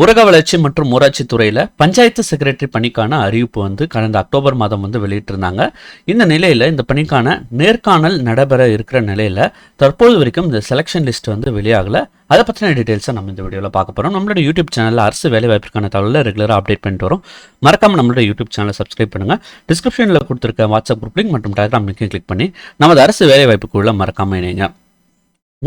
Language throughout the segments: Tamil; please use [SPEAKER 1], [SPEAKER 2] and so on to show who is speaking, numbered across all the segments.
[SPEAKER 1] ஊரக வளர்ச்சி மற்றும் ஊராட்சி துறையில் பஞ்சாயத்து செக்ரட்டரி பணிக்கான அறிவிப்பு வந்து கடந்த அக்டோபர் மாதம் வந்து வெளியிட்டிருந்தாங்க. இந்த நிலையில் இந்த பணிக்கான நேர்காணல் நடைபெற இருக்கிற நிலையில் தற்போது வரைக்கும் இந்த செலெக்ஷன் லிஸ்ட் வந்து வெளியாகல. அதை பற்றின டீட்டெயில்ஸை நம்ம இந்த வீடியோவில் பார்க்க போகிறோம் நம்மளோட யூடியூப் சேனலில் அரசு வேலைவாய்ப்பிற்கான தகவலில் ரெகுலராக அப்டேட் பண்ணிட்டு வரும். மறக்காம நம்மளோட யூடியூப் சேனலை சப்ஸ்கிரைப் பண்ணுங்கள் டிஸ்கிரிப்ஷனில் கொடுத்துருக்க வாட்ஸ்அப் குரூப் லிங்க் மற்றும் டெலிகிராம் லிங்க்கையும் கிளிக் பண்ணி நமது அரசு வேலைவாய்ப்புக்குள்ள மறக்காம இணைங்க.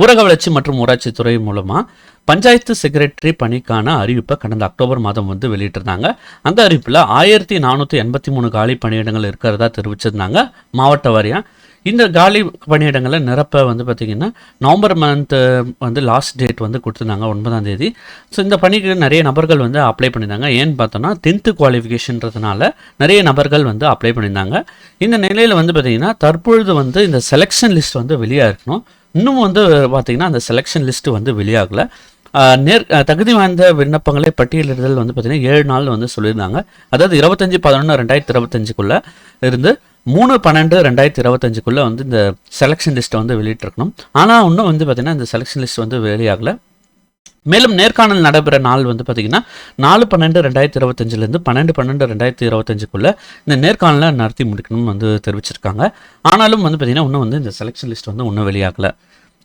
[SPEAKER 1] ஊரக வளர்ச்சி மற்றும் ஊராட்சி துறை மூலமாக பஞ்சாயத்து செக்ரட்டரி பணிக்கான அறிவிப்பை கடந்த அக்டோபர் மாதம் வந்து வெளியிட்டிருந்தாங்க. அந்த அறிவிப்பில் ஆயிரத்தி நானூற்றி எண்பத்தி மூணு காலி பணியிடங்கள் இருக்கிறதா தெரிவிச்சிருந்தாங்க மாவட்ட வாரியாக இந்த காலி பணியிடங்களை நிரப்ப வந்து பார்த்திங்கன்னா நவம்பர் மந்த்து வந்து லாஸ்ட் டேட் வந்து கொடுத்துருந்தாங்க ஒன்பதாம் தேதி. ஸோ இந்த பணிக்கு நிறைய நபர்கள் வந்து அப்ளை பண்ணியிருந்தாங்க. ஏன்னு பார்த்தோன்னா டென்த்து குவாலிஃபிகேஷன்றதுனால நிறைய நபர்கள் வந்து அப்ளை பண்ணியிருந்தாங்க. இந்த நிலையில் வந்து பார்த்திங்கன்னா தற்பொழுது வந்து இந்த செலெக்ஷன் லிஸ்ட் வந்து வெளியாக இருக்கணும் இன்னும் வந்து பார்த்திங்கன்னா அந்த செலெக்ஷன் லிஸ்ட்டு வந்து வெளியாகலை. நேர் தகுதி வாய்ந்த விண்ணப்பங்களை பட்டியலிடுதல் வந்து பார்த்திங்கன்னா ஏழு நாள் வந்து சொல்லியிருந்தாங்க. அதாவது இருபத்தஞ்சி பதினொன்று ரெண்டாயிரத்தி இருபத்தஞ்சுக்குள்ளே இருந்து மூணு பன்னெண்டு ரெண்டாயிரத்தி இருபத்தஞ்சுக்குள்ளே வந்து இந்த செலெக்ஷன் லிஸ்ட்டை வந்து வெளியிட்டிருக்கணும். ஆனால் இன்னும் வந்து பார்த்திங்கன்னா இந்த செலெக்ஷன் லிஸ்ட் வந்து வெளியாகலை. மேலும் நேர்காணல் நடைபெற நாள் வந்து பார்த்திங்கன்னா நாலு பன்னெண்டு ரெண்டாயிரத்தி இருபத்தஞ்சிலேருந்து பன்னெண்டு பன்னெண்டு ரெண்டாயிரத்தி இருபத்தஞ்சுக்குள்ளே இந்த நேர்காணலை நடத்தி முடிக்கணும்னு வந்து தெரிவிச்சிருக்காங்க. ஆனாலும் வந்து பார்த்திங்கன்னா இன்னும் வந்து இந்த செலெக்ஷன் லிஸ்ட் வந்து இன்னும் வெளியாகலை.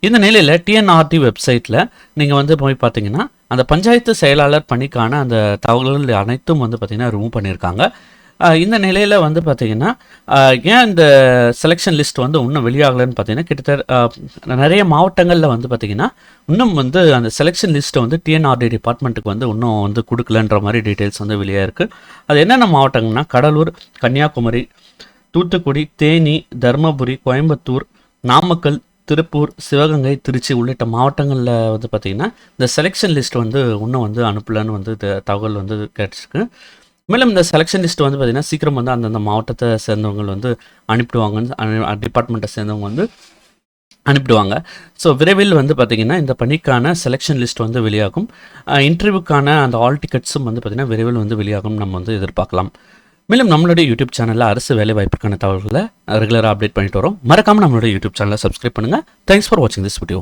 [SPEAKER 1] இந்த நிலையில் டிஎன்ஆர்டி வெப்சைட்டில் நீங்கள் வந்து போய் பார்த்தீங்கன்னா அந்த பஞ்சாயத்து செயலாளர் பணிக்கான அந்த தகவல்கள் அனைத்தும் வந்து பார்த்திங்கன்னா ரிமூவ் பண்ணியிருக்காங்க. இந்த நிலையில் வந்து பார்த்திங்கன்னா ஏன் இந்த செலெக்ஷன் லிஸ்ட் வந்து இன்னும் வெளியாகலைன்னு பார்த்தீங்கன்னா கிட்டத்தட்ட நிறைய மாவட்டங்களில் வந்து பார்த்திங்கன்னா இன்னும் வந்து அந்த செலெக்ஷன் லிஸ்ட்டை வந்து டிஎன்ஆர்டி டிபார்ட்மெண்ட்டுக்கு வந்து இன்னும் வந்து கொடுக்கலன்ற மாதிரி டீட்டெயில்ஸ் வந்து வெளியாக இருக்குது அது என்னென்ன மாவட்டங்கள்னா கடலூர் கன்னியாகுமரி தூத்துக்குடி தேனி தருமபுரி கோயம்புத்தூர் நாமக்கல் திருப்பூர் சிவகங்கை திருச்சி உள்ளிட்ட மாவட்டங்களில் வந்து பார்த்திங்கன்னா இந்த செலெக்ஷன் லிஸ்ட் வந்து இன்னும் வந்து அனுப்பலன்னு வந்து த- தகவல் வந்து கிடச்சிருக்கு மேலும் இந்த செலெக்ஷன் லிஸ்ட் வந்து பார்த்திங்கன்னா சீக்கிரம் வந்து அந்தந்த மாவட்டத்தை சேர்ந்தவங்க வந்து அனுப்பிடுவாங்கன்னு டிபார்ட்மெண்ட்டை சேர்ந்தவங்க வந்து அனுப்பிடுவாங்க. ஸோ விரைவில் வந்து பார்த்திங்கன்னா இந்த பணிக்கான செலெக்ஷன் லிஸ்ட் வந்து வெளியாகும். இன்டர்வியூக்கான அந்த ஆல் டிக்கெட்ஸும் வந்து பார்த்திங்கன்னா விரைவில் வந்து வெளியாகும் நம்ம வந்து எதிர்பார்க்கலாம். மேலும் நம்மளுடைய யூடியூப் சேனலில் அரசு வேலை வாய்ப்புக்கான தகவல்களை ரெகுலராக அப்டேட் பண்ணிட்டு வரோம். மறக்காமல் நம்மளுடைய யூடியூப் சேனலை சப்ஸ்கிரைப் பண்ணுங்கள் தேங்க்ஸ் ஃபார் வாட்சிங் திஸ் வீடியோ